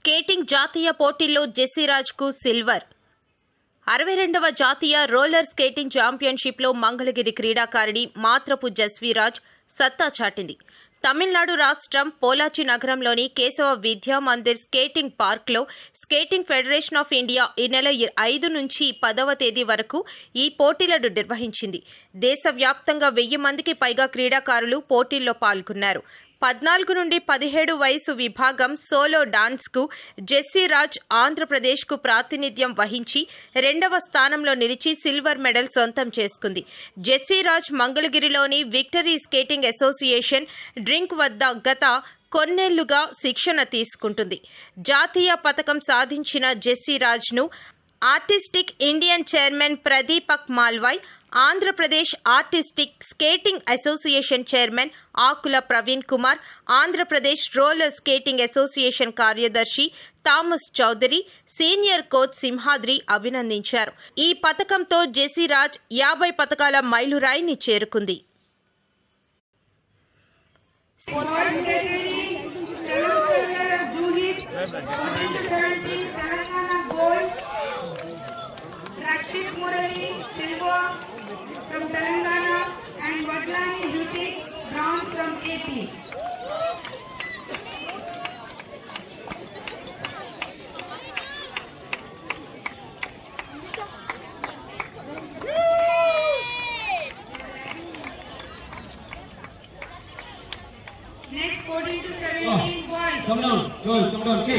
Skating జాతీయ పోటీల్లో జెస్సీరాజ్కు silver. అరవై రెండవ జాతీయ రోలర్ స్కేటింగ్ ఛాంపియన్షిప్లో మంగళగిరి క్రీడాకారిణి మాత్రపు జస్వీరాజ్ సత్తా చాటింది. తమిళనాడు రాష్ట్రం పోలాచి నగరంలోని కేశవ విద్యా మందిర్ స్కేటింగ్ పార్క్లో స్కేటింగ్ ఫెడరేషన్ ఆఫ్ ఇండియా ఈ నెల ఐదు నుంచి పదవ తేదీ వరకు ఈ పోటీలను నిర్వహించింది. దేశవ్యాప్తంగా వెయ్యి మందికి పైగా క్రీడాకారులు పోటీల్లో పాల్గొన్నారు. పద్నాలుగు నుండి పదిహేడు వయసు విభాగం సోలో డాన్స్కు జెస్సీరాజ్ ఆంధ్రప్రదేశ్కు ప్రాతినిధ్యం వహించి రెండవ స్థానంలో నిలిచి సిల్వర్ మెడల్ సొంతం చేసుకుంది. జెస్సీరాజ్ మంగళగిరిలోని విక్టరీ స్కేటింగ్ అసోసియేషన్ డ్రింక్ వద్ద గత కొన్నేళ్ళుగా శిక్షణ తీసుకుంటుంది. జాతీయ పథకం సాధించిన జెస్సీరాజ్ను artistic Indian chairman Pradeepak Malvai Andhra Pradesh artistic skating association chairman Akula Praveen Kumar Andhra Pradesh roller skating association కార్యదర్శి థామస్ చౌదరి సీనియర్ కోచ్ సింహాద్రి అభినందించారు. ఈ పథకంతో జెసిరాజ్ యాభై పథకాల మైలురాయిని చేరుకుంది. from AP. Next 14 to 17 oh, boys. Come down, girls, come down. Okay.